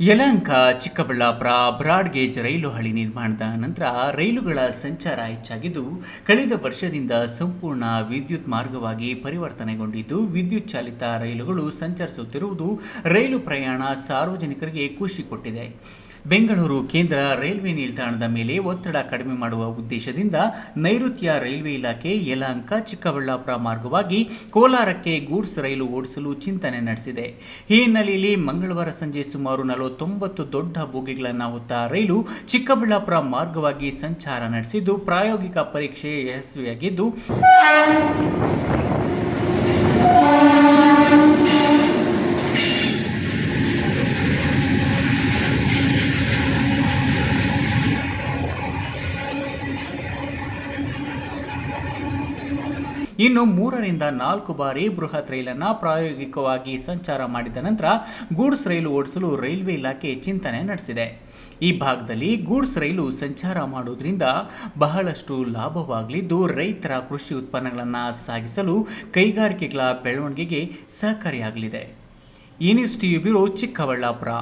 Yelahanka, Chikkaballapur, broad gauge ರೈಲು ಹಳಿ ನಿರ್ಮಾಣದ ನಂತರ ರೈಲುಗಳ ಸಂಚಾರ ಹೆಚ್ಚಾಗಿದ್ದು, ಕಳೆದ ವರ್ಷದಿಂದ ಸಂಪೂರ್ಣ ವಿದ್ಯುತ್ ಮಾರ್ಗವಾಗಿ ಪರಿವರ್ತನೆಗೊಂಡಿದ್ದು, ವಿದ್ಯುತ್ ಚಾಲಿತ ರೈಲುಗಳು ಸಂಚರಿಸುತ್ತಿರುವುದು ರೈಲು ಪ್ರಯಾಣ ಸಾರ್ವಜನಿಕರಿಗೆ ಖುಷಿ ಕೊಟ್ಟಿದೆ. ಬೆಂಗಳೂರು ಕೇಂದ್ರ ರೈಲ್ವೆ ನಿಲ್ದಾಣದ ಮೇಲೆ ಒತ್ತಡ ಕಡಿಮೆ ಮಾಡುವ ಉದ್ದೇಶದಿಂದ ನೈಋತ್ಯ ರೈಲ್ವೆ ಇಲಾಖೆ ಯಲಹಂಕ, ಚಿಕ್ಕಬಳ್ಳಾಪುರ ಮಾರ್ಗವಾಗಿ ಕೋಲಾರಕ್ಕೆ ಗೂಡ್ಸ್ ರೈಲು ಓಡಿಸಲು ಚಿಂತನೆ ನಡೆಸಿದೆ. ಈ ಹಿನ್ನೆಲೆಯಲ್ಲಿ ಮಂಗಳವಾರ ಸಂಜೆ ಸುಮಾರು ನಲವತ್ತೊಂಬತ್ತು ದೊಡ್ಡ ಬೋಗಿಗಳನ್ನು ಹೊತ್ತ ರೈಲು ಚಿಕ್ಕಬಳ್ಳಾಪುರ ಮಾರ್ಗವಾಗಿ ಸಂಚಾರ ನಡೆಸಿದ್ದು, ಪ್ರಾಯೋಗಿಕ ಪರೀಕ್ಷೆ ಯಶಸ್ವಿಯಾಗಿದ್ದು ಇನ್ನು ಮೂರರಿಂದ ನಾಲ್ಕು ಬಾರಿ ಬೃಹತ್ ರೈಲನ್ನು ಪ್ರಾಯೋಗಿಕವಾಗಿ ಸಂಚಾರ ಮಾಡಿದ ನಂತರ ಗೂಡ್ಸ್ ರೈಲು ಓಡಿಸಲು ರೈಲ್ವೆ ಇಲಾಖೆ ಚಿಂತನೆ ನಡೆಸಿದೆ. ಈ ಭಾಗದಲ್ಲಿ ಗೂಡ್ಸ್ ರೈಲು ಸಂಚಾರ ಮಾಡುವುದರಿಂದ ಬಹಳಷ್ಟು ಲಾಭವಾಗಲಿದ್ದು, ರೈತರ ಕೃಷಿ ಉತ್ಪನ್ನಗಳನ್ನು ಸಾಗಿಸಲು ಕೈಗಾರಿಕೆಗಳ ಬೆಳವಣಿಗೆಗೆ ಸಹಕಾರಿಯಾಗಲಿದೆ. ಈ ನ್ಯೂಸ್ ಟಿವಿ ಬ್ಯೂರೋ ಚಿಕ್ಕಬಳ್ಳಾಪುರ.